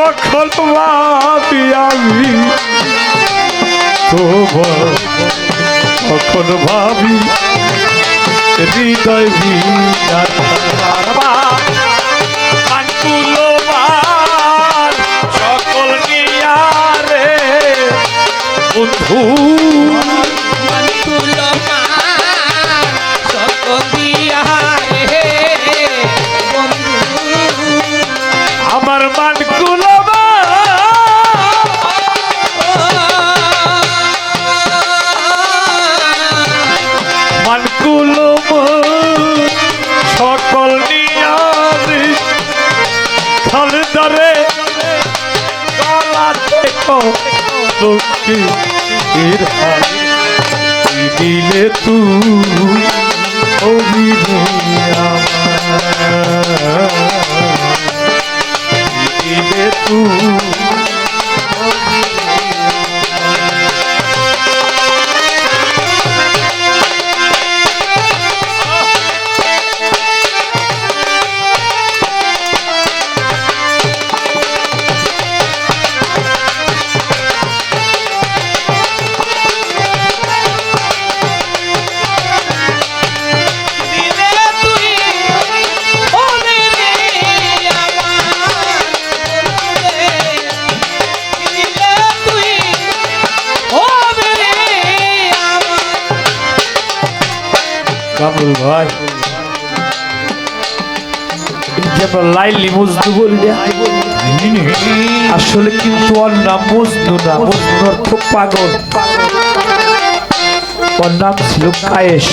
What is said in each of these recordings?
কখন ভাবি আমি তোমার কখন ভাবি হৃদয় সকল নিয়ারে বন্ধু। সকল নিয়ারে খালদারে গলা দেখো লোকে এর দিলে তু অভিনয়। দিলে তুই আসলে কিন্তু পাগল। ওর নাম ছিল কায়েস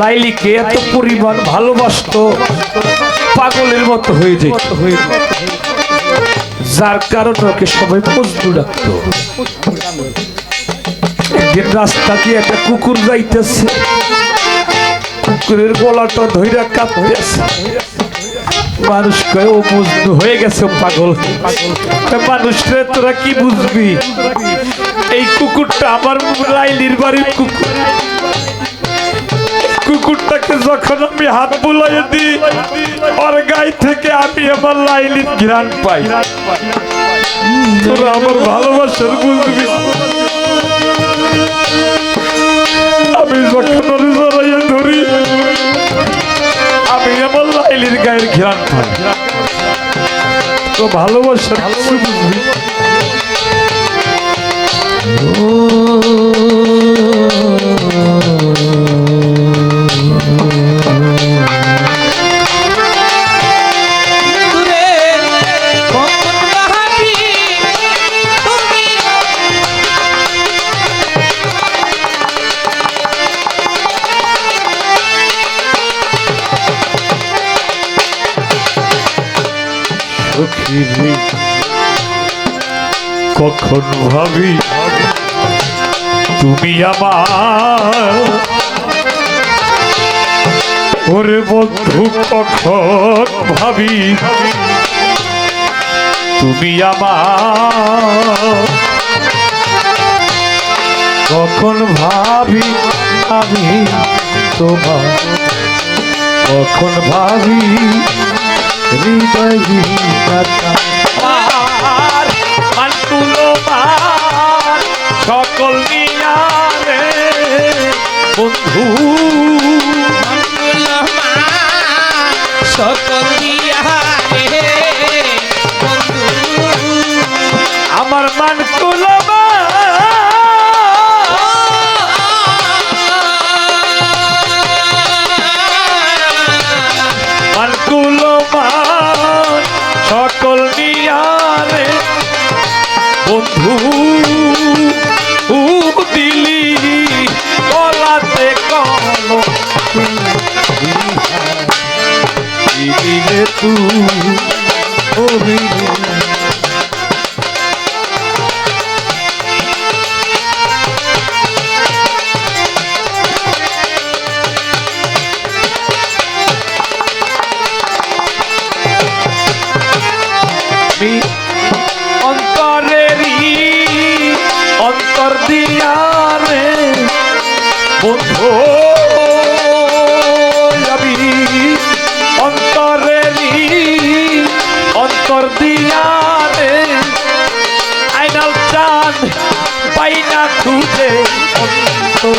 লাইলিকে এত পরিমাণ ভালোবাসতো, পাগলের মতো হয়ে যেত। যার কারণে ওকে সবাই মজনু ডাকতো একদিন রাস্তা দিয়ে একটা কুকুর যাইতেছে? কুকুরের গলাটা ধইরা কাঁপতেছে। মানুষ কয়, ও মজনু হয়ে গেছে পাগল। তা মানুষরে তোরা কি বুঝবি? এই কুকুরটা আমার লাইলির বাড়ির কুকুর। কুকুরটাকে যখন আমি হাত বুলাই দিই, ওর গায়ে থেকে আমি আমার লাইলির ঘ্রাণ পাই। তোরা আমার ভালোবাসার বুঝবি? সখী রে, কখন ভাবি? তুমি আমার ওরে বন্ধু কখন ভাবি? তুমি আমার কখন ভাবি? আমি তোমার কখন ভাবি? হৃদয় বিধাতা আর মানতুলো সকল নিয়ারে বন্ধু সকল দিয়া অন্তরেরই অন্তর দিয়ারে বন্ধু। নজর দিয়া রে। আইনাল চাঁদ পাই না খুঁজে অন্তর